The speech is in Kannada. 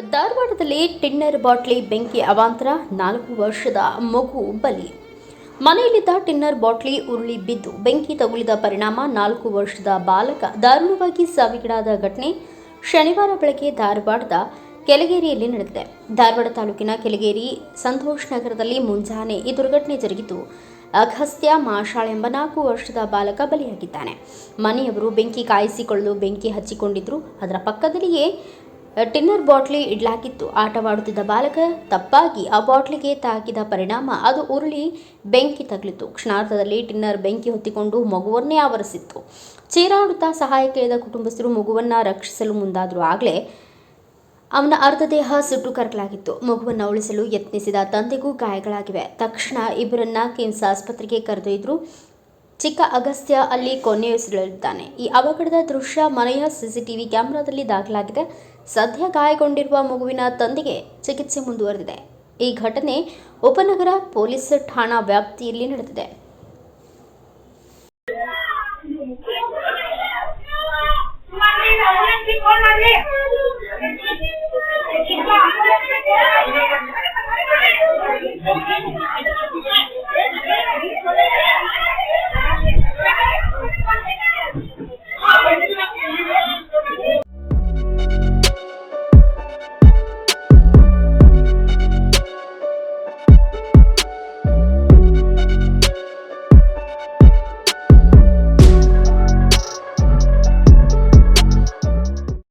ಧಾರವಾಡದಲ್ಲಿ ಟಿನ್ನರ್ ಬಾಟ್ಲಿ ಬೆಂಕಿ ಅವಾಂತರ ನಾಲ್ಕು ವರ್ಷದ ಮಗು ಬಲಿ. ಮನೆಯಲ್ಲಿದ್ದ ಟಿನ್ನರ್ ಬಾಟ್ಲಿ ಉರುಳಿ ಬಿದ್ದು ಬೆಂಕಿ ತಗುಲಿದ ಪರಿಣಾಮ ನಾಲ್ಕು ವರ್ಷದ ಬಾಲಕ ದಾರುಣವಾಗಿ ಸಾವಿಗೀಡಾದ ಘಟನೆ ಶನಿವಾರ ಬೆಳಗ್ಗೆ ಧಾರವಾಡದ ಕೆಳಗೇರಿಯಲ್ಲಿ ನಡೆದಿದೆ. ಧಾರವಾಡ ತಾಲೂಕಿನ ಕೆಳಗೇರಿ ಸಂತೋಷ್ ನಗರದಲ್ಲಿ ಮುಂಜಾನೆ ಈ ದುರ್ಘಟನೆ ಜರುಗಿತು ಅಗಸ್ತ್ಯ ಮಾಷಾಳ್ ಎಂಬ ನಾಲ್ಕು ವರ್ಷದ ಬಾಲಕ ಬಲಿಯಾಗಿದ್ದಾನೆ. ಮನೆಯವರು ಬೆಂಕಿ ಕಾಯಿಸಿಕೊಳ್ಳಲು ಬೆಂಕಿ ಹಚ್ಚಿಕೊಂಡಿದ್ರು. ಅದರ ಪಕ್ಕದಲ್ಲಿಯೇ ಟಿನ್ನರ್ ಬಾಟ್ಲಿ ಇಡಲಾಗಿತ್ತು. ಆಟವಾಡುತ್ತಿದ್ದ ಬಾಲಕ ತಪ್ಪಾಗಿ ಆ ಬಾಟ್ಲಿಗೆ ತಾಕಿದ ಪರಿಣಾಮ ಅದು ಉರುಳಿ ಬೆಂಕಿ ತಗಲಿತು. ಕ್ಷಣಾರ್ಧದಲ್ಲಿ ಟಿನ್ನರ್ ಬೆಂಕಿ ಹೊತ್ತಿಕೊಂಡು ಮಗುವನ್ನೇ ಆವರಿಸಿತ್ತು. ಚೀರಾಡುತ್ತಾ ಸಹಾಯ ಕೇಳಿದ ಕುಟುಂಬಸ್ಥರು ಮಗುವನ್ನು ರಕ್ಷಿಸಲು ಮುಂದಾದರೂ. ಆಗಲೇ ಅವನ ಅರ್ಧ ದೇಹ ಸುಟ್ಟು ಕರಕಲಾಗಿತ್ತು. ಮಗುವನ್ನು ಉಳಿಸಲು ಯತ್ನಿಸಿದ ತಂದೆಗೂ ಗಾಯಗಳಾಗಿವೆ. ತಕ್ಷಣ ಇಬ್ಬರನ್ನ ಕಿಮ್ಸ್ ಆಸ್ಪತ್ರೆಗೆ ಕರೆದೊಯ್ದರು. ಚಿಕ್ಕ ಅಗಸ್ತ್ಯ ಅಲ್ಲಿ ಕೊನೆಯುಸಿರಲಿದ್ದಾನೆ ಈ ಅವಘಡದ ದೃಶ್ಯ ಮನೆಯ ಸಿಸಿಟಿವಿ ಕ್ಯಾಮೆರಾದಲ್ಲಿ ದಾಖಲಾಗಿದೆ. ಸದ್ಯ ಗಾಯಗೊಂಡಿರುವ ಮಗುವಿನ ತಂದೆಗೆ ಚಿಕಿತ್ಸೆ ಮುಂದುವರೆದಿದೆ. ಈ ಘಟನೆ ಉಪನಗರ ಪೊಲೀಸ್ ಠಾಣಾ ವ್ಯಾಪ್ತಿಯಲ್ಲಿ ನಡೆದಿದೆ.